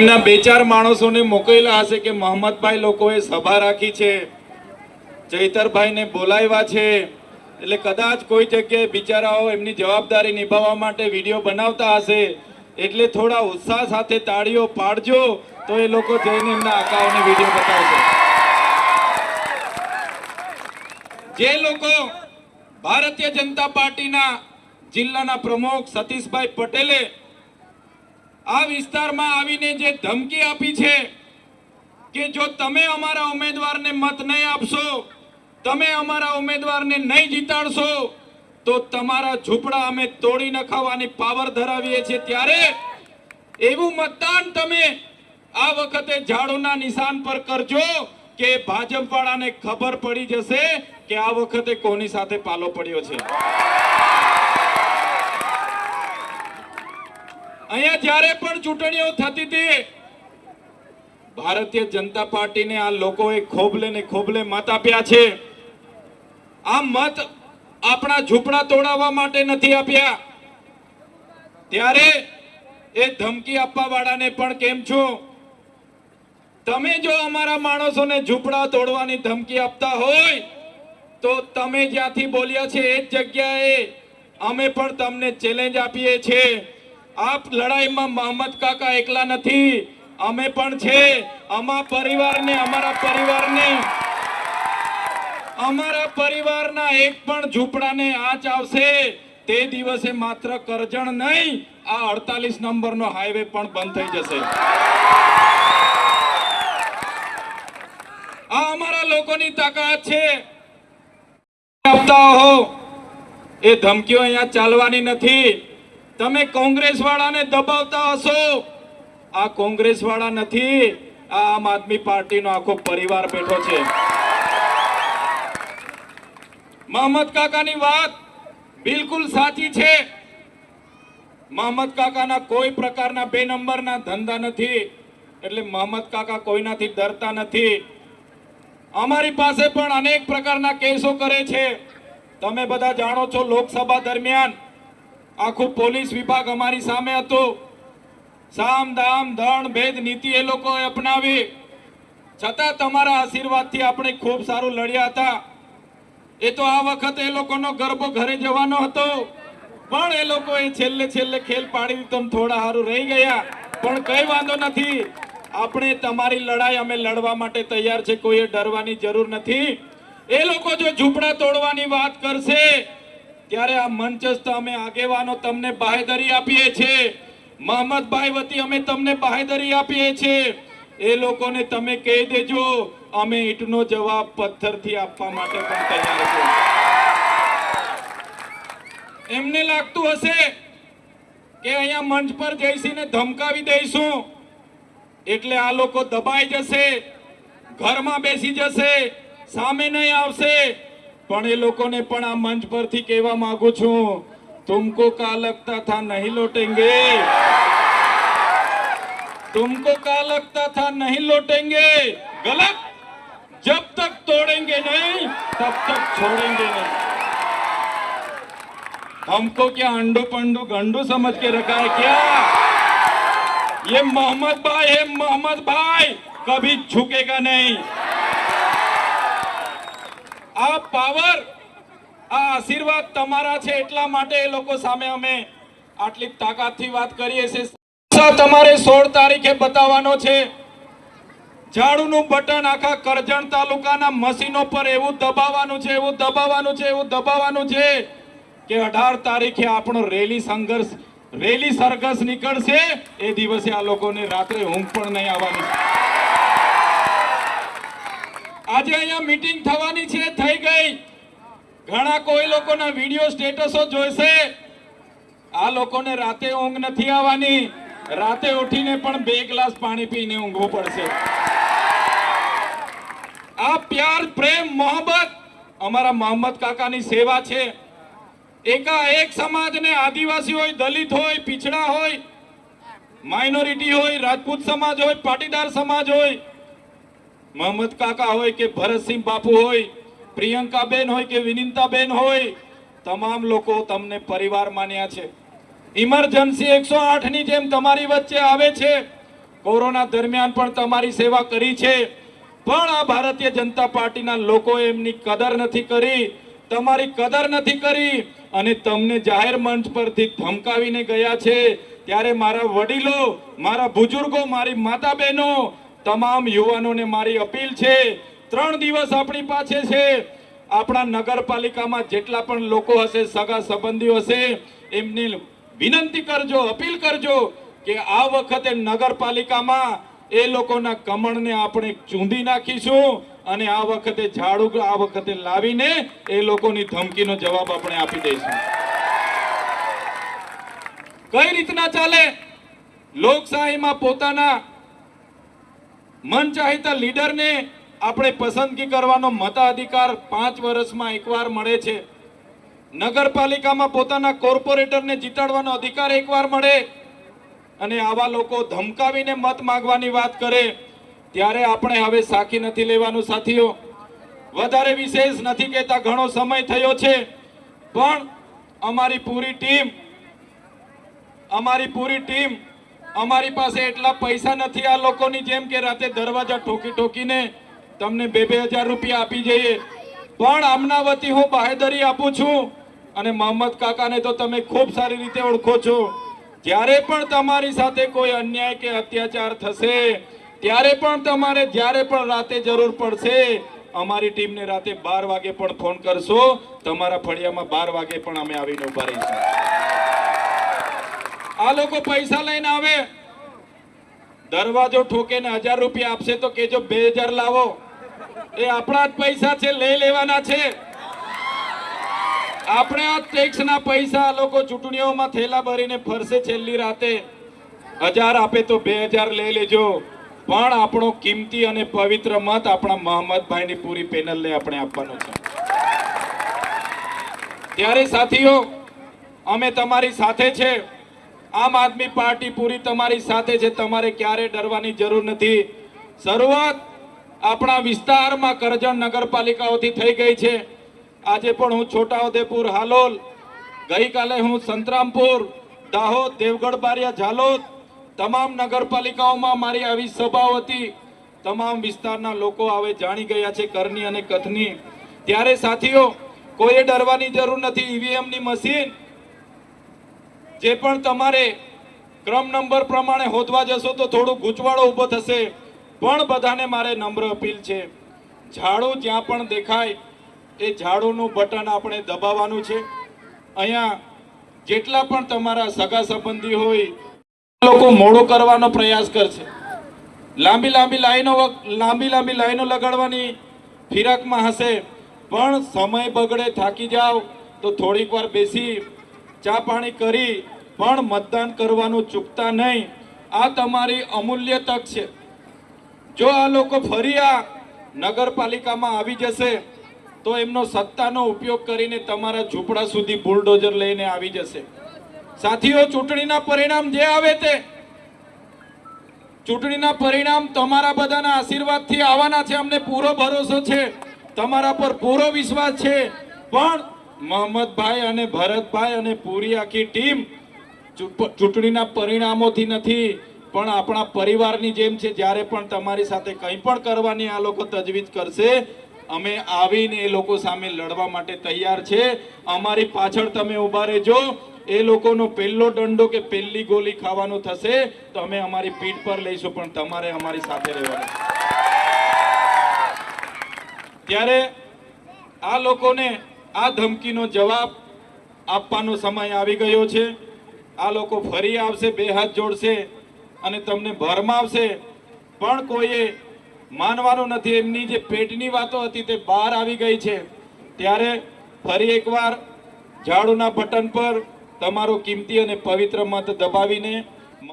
એમના બે ચાર માણસોને મોકલેલા હશે કે મોહમ્મદભાઈ લોકોએ સભા રાખી છે, ચૈતરભાઈને બોલાવ્યા છે, એટલે કદાચ કોઈ જગ્યાએ બિચારાઓ એમની જવાબદારી નિભાવવા માટે વીડિયો બનાવતા હશે, એટલે થોડા ઉત્સાહ સાથે તાળીઓ પાડજો, તો એ લોકો જઈને એમના આકાઓને વીડિયો બતાવશે. જે લોકો ભારતીય જનતા પાર્ટીના જિલ્લાના પ્રમુખ સતીશભાઈ પટેલે આ વિસ્તારમાં આવીને જે ધમકી આપી છે કે જો તમે અમારા ઉમેદવારને મત નહીં આપશો, તમે અમારા ઉમેદવારને નહીં જીતાડશો, તો તમારા ઝૂંપડા અમે તોડી નખાવાની પાવર ધરાવીએ છીએ. ત્યારે એવું મતદાન તમે આ વખતે ઝાડુના નિશાન પર કરજો કે ભાજપ વાળાને ખબર પડી જશે કે આ વખતે કોની સાથે પાલો પડ્યો છે. અહીંયા જ્યારે પણ ચૂંટણીઓ થતી હતી, ભારતીય જનતા પાર્ટીને આ લોકોએ ખોબલે ને ખોબલે મત આપ્યા છે. આ મત આપણા ઝૂંપડા તોડાવવા માટે નથી આપ્યા. ત્યારે એ ધમકી આપવા વાળાને પણ કેમ છો? તમે જો અમારા માણસોને ઝૂંપડા તોડવાની ધમકી આપતા હોય, તો તમે જ્યાંથી બોલ્યા છે એ જ જગ્યાએ અમે પણ તમને ચેલેન્જ આપીએ છીએ. આપ લડાઈમાં મોહમ્મદ કાકા એકલા નથી. અમે પણ છે. અમારા પરિવારને અમારા પરિવારને. અમારા પરિવારના એક પણ ઝૂંપડાને આંચ આવશે. તે દિવસે માત્ર કરજણ નહીં, આ અડતાલીસ નંબરનો હાઈવે પણ બંધ થઈ જશે. આ અમારા લોકોની તાકાત છે. આપતા હો. એ ધમકીઓ અહીંયા ચાલવાની નથી. તમે કોંગ્રેસ વાળાને દબાવતા હશો. આ કોંગ્રેસ વાળા નથી, આ આમ આદમી પાર્ટીનો આખો પરિવાર બેઠો છે. મોહમ્મદ કાકાની વાત બિલકુલ સાચી છે. મોહમ્મદ કાકાના કોઈ પ્રકારના બે નંબરના ધંધા નથી, એટલે મોહમ્મદ કાકા કોઈનાથી ડરતા નથી. અમારી પાસે પણ અનેક પ્રકારના કેસો કરે છે. તમે બધા જાણો છો, લોકસભા દરમિયાન આખું પોલીસ વિભાગ અમારી સામે હતું. સામ દામ દણ ભેદ નીતિ એ લોકોએ અપનાવી. છતાં તમારા આશીર્વાદથી આપણે ખૂબ સારું લડ્યા હતા. એ તો આ વખતે એ લોકોનો ગરબો ઘરે જવાનો હતો. પણ એ લોકોએ છેલ્લે છેલ્લે ખેલ પાડી દીધો થોડા સારું રહી ગયા. પણ કઈ વાંધો નથી. આપણે તમારી લડાઈ અમે લડવા માટે તૈયાર છે. કોઈએ ડરવાની જરૂર નથી. એ લોકો જો ઝૂંપડા તોડવાની વાત કરશે ત્યારે આ મંચસ્થ અમે આગેવાનો તમને બાહેધરી આપીએ છીએ. મોહમ્મદભાઈ વતી અમે તમને બાહેધરી આપીએ છીએ. એ લોકોને તમે કહી દેજો, અમે ઈંટનો જવાબ પથ્થરથી આપવા માટે પણ તૈયાર છે એમને લાગતું હશે કે અહીંયા મંચ પર જઈશીને ધમકાવી દઈશું. એટલે આ લોકો દબાઈ જશે, ઘરમાં બેસી જશે, સામે નહીં આવશે. પણ એ લોકોને પણ આ મંચ પરથી કહેવા માંગુ છું तुमको का लगता था नहीं लौटेंगे तुमको का लगता था नहीं लौटेंगे गलत जब तक तोड़ेंगे नहीं तब तक छोड़ेंगे नहीं हमको क्या अंडू पंडू गंडू समझ के रखा है क्या ये मोहम्मद भाई है मोहम्मद भाई कभी झुकेगा नहीं આ પાવર, આ આશીર્વાદ તમારા છે એટલા માટે એ લોકો સામે અમે આટલી તાકાતથી વાત કરીએ છીએ. તમારે સોળ તારીખે બતાવવાનો છે. ઝાડુનું બટન આખા કરજણ તાલુકાના મશીનો પર એવું દબાવવાનું છે, એવું દબાવવાનું છે, એવું દબાવવાનું છે કે અઢાર તારીખે આપણો રેલી સંઘર્ષ, રેલી સરઘસ નીકળશે. એ દિવસે આ લોકોને રાત્રે ઊંઘ પણ નહીં આવવાની. આજે અહીંયા મીટિંગ થવાની છે, થઈ ગઈ. ઘણા કોઈ લોકોના વીડિયો સ્ટેટસો જોઈશે. આ લોકોને રાતે ઊંઘ નથી આવવાની. રાતે ઉઠીને પણ બે ગ્લાસ પાણી પીને ઊંઘવું પડશે. આ પ્યાર પ્રેમ, મોહબ્બત અમારા મોહમ્મદ કાકાની સેવા છે. એકા એક સમાજને આદિવાસી હોય, દલિત હોય, પીછડા હોય માઇનોરિટી હોય, રાજપૂત સમાજ હોય, પાટીદાર સમાજ હોય મોહમ્મદ કાકા હોય કે ભરતસિંહ બાપુ હોય પ્રિયંકાબેન હોય કે વિનિતાબેન હોય, તમામ લોકો તમને પરિવાર માન્યા છે. ઇમરજન્સી એકસો આઠની જેમ તમારી વચ્ચે આવે છે. કોરોના દરમિયાન પણ તમારી સેવા કરી છે. પણ આ ભારતીય જનતા પાર્ટીના લોકો એમની કદર નથી કરી. તમારી કદર નથી કરી અને તમને જાહેર મંચ પરથી ધમકાવીને ગયા છે. ત્યારે મારા વડીલો, મારા બુજુર્ગો, મારી માતા બહેનો તમામ યુવાનોને મારી અપીલ છે, ત્રણ દિવસ આપણી પાસે છે. આપણા નગરપાલિકામાં જેટલા પણ લોકો હશે, સગા સંબંધીઓ હશે, એમને વિનંતી કરજો, અપીલ કરજો કે આ વખતે નગરપાલિકામાં એ લોકોના કમળને આપણે ચૂંધી નાખીશું અને આ વખતે ઝાડુ આ વખતે લાવીને એ લોકોની ધમકીનો જવાબ આપણે આપી દઈશું. કઈ રીતના ચાલે? લોકશાહીમાં પોતાના મન લીડરને આપણે પસંદગી કરવાનો મતાધિકાર પાંચ વર્ષમાં એકવાર મળે છે. નગરપાલિકામાં પોતાના કોર્પોરેટરને જીતાડવાનો અધિકાર એકવાર મળે અને આવા લોકો ધમકાવીને મત માંગવાની વાત કરે, ત્યારે આપણે હવે સાખી નથી લેવાનું સાથીઓ. વધારે વિશેષ નથી કહેતા, ઘણો સમય થયો છે, પણ અમારી પૂરી ટીમ, અમારી પૂરી ટીમ અમારી પાસે એટલા પૈસા નથી આ લોકોની જેમ કે રાતે દરવાજા ઠોકી ઠોકીને તમને બે બે હજાર રૂપિયા આપી જઈએ. પણ આમના વતી હું બાહેદરી આપું છું અને મોહમ્મદ કાકાને તો તમે ખૂબ સારી રીતે ઓળખો છો. જ્યારે પણ તમારી સાથે કોઈ અન્યાય કે અત્યાચાર થશે, ત્યારે પણ તમારે જ્યારે પણ રાતે જરૂર પડશે, અમારી ટીમને રાતે બાર વાગે પણ ફોન કરશો. તમારા ફળિયામાં બાર વાગે પણ અમે આવીને ઊભા રહીશું. આ લોકો પૈસા લઈને આવે. દરવાજો ઠોકે ને હજાર રૂપિયા આપશે તો કેજો બે હજાર લાવો. એ આપણા જ પૈસા છે, લઈ લેવાના છે. આપણે આ ટેક્સના પૈસા આ લોકો ચૂંટણીઓમાં થેલા ભરીને ફરશે છેલ્લી રાતે. હજાર આપે તો બે હજાર લઈ લેજો. પણ આપણો કિંમતી અને પવિત્ર મત આપણા મોહમ્મદભાઈની પૂરી પેનલને આપણે આપવાનો છે. ત્યારે સાથીઓ, અમે તમારી સાથે છે. આમ આદમી પાર્ટી પૂરી તમારી સાથે છે, તમારે ક્યારે ડરવાની જરૂર નથી. શરૂઆત આપણા વિસ્તારમાં કરજણ નગરપાલિકાઓથી થઈ ગઈ છે. આજે પણ હું છોટાઉદેપુર, હાલોલ, ગઈકાલે હું સંતરામપુર, દાહોદ, દેવગઢ, બારિયા, ઝાલોદ તમામ નગરપાલિકાઓમાં મારી આવી સભાઓ હતી. તમામ વિસ્તારના લોકો હવે જાણી ગયા છે કરની અને કથની. ત્યારે સાથીઓ, કોઈએ ડરવાની જરૂર નથી. ઈવીએમની મશીન જે પણ તમારે ક્રમ નંબર પ્રમાણે હોદવા જશો તો થોડું ગૂંચવાડો ઊભો થશે. પણ બધાને મારે નમ્ર અપીલ છે. ઝાડુ જ્યાં પણ દેખાય, એ ઝાડુનું બટન આપણે દબાવવાનું છે. અહીંયા જેટલા પણ તમારા સગા સંબંધી હોય લોકો મોડું કરવાનો પ્રયાસ કરશે. લાંબી લાંબી લાઈનો લાંબી લાંબી લાઈનો લગાડવાની ફિરાકમાં હશે. પણ સમય બગડે થાકી જાઓ, તો થોડીક વાર બેસી ચા પાણી કરી પણ મતદાન કરવાનું ચૂકતા નહીં. આ તમારી અમૂલ્ય તક છે. જો આ લોકો ફરી આ નગરપાલિકામાં આવી જશે, તો એમનો સત્તાનો ઉપયોગ કરીને તમારા ઝૂંપડા સુધી બુલડોઝર લઈને આવી જશે. સાથીઓ, ચૂંટણીના પરિણામ જે આવે તે, ચૂંટણીના પરિણામ તમારા બધાના આશીર્વાદથી આવવાના છે. અમને પૂરો ભરોસો છે. તમારા પર પૂરો વિશ્વાસ છે. પણ મોહમ્મદભાઈ અને ભરતભાઈ અને પૂરી આખી ટીમ ચૂંટણીના પરિણામોથી નથી, પણ આપણા પરિવારની જેમ છે, જ્યારે પણ તમારી સાથે કંઈ પણ કરવાની આ લોકો તજવીજ કરશે, અમે આવીને એ લોકો સામે લડવા માટે તૈયાર છે. અમારી પાછળ તમે ઊભા રહેજો. એ લોકોનો પહેલો દંડો કે પહેલી ગોલી ખાવાનું થશે, તો અમે અમારી પીઠ પર લઈશું, પણ તમારે અમારી સાથે રહેવાનું ત્યારે આ લોકોને આ ધમકીનો જવાબ આપવાનો સમય આવી ગયો છે. આ લોકો ફરી આવશે, બે હાથ જોડશે અને તમને ભરમાવશે. પણ કોઈએ માનવાનું નથી. એમની જે પેટની વાતો હતી તે બહાર આવી ગઈ છે. ત્યારે ફરી એકવાર ઝાડુના બટન પર તમારો કિંમતી અને પવિત્ર મત દબાવીને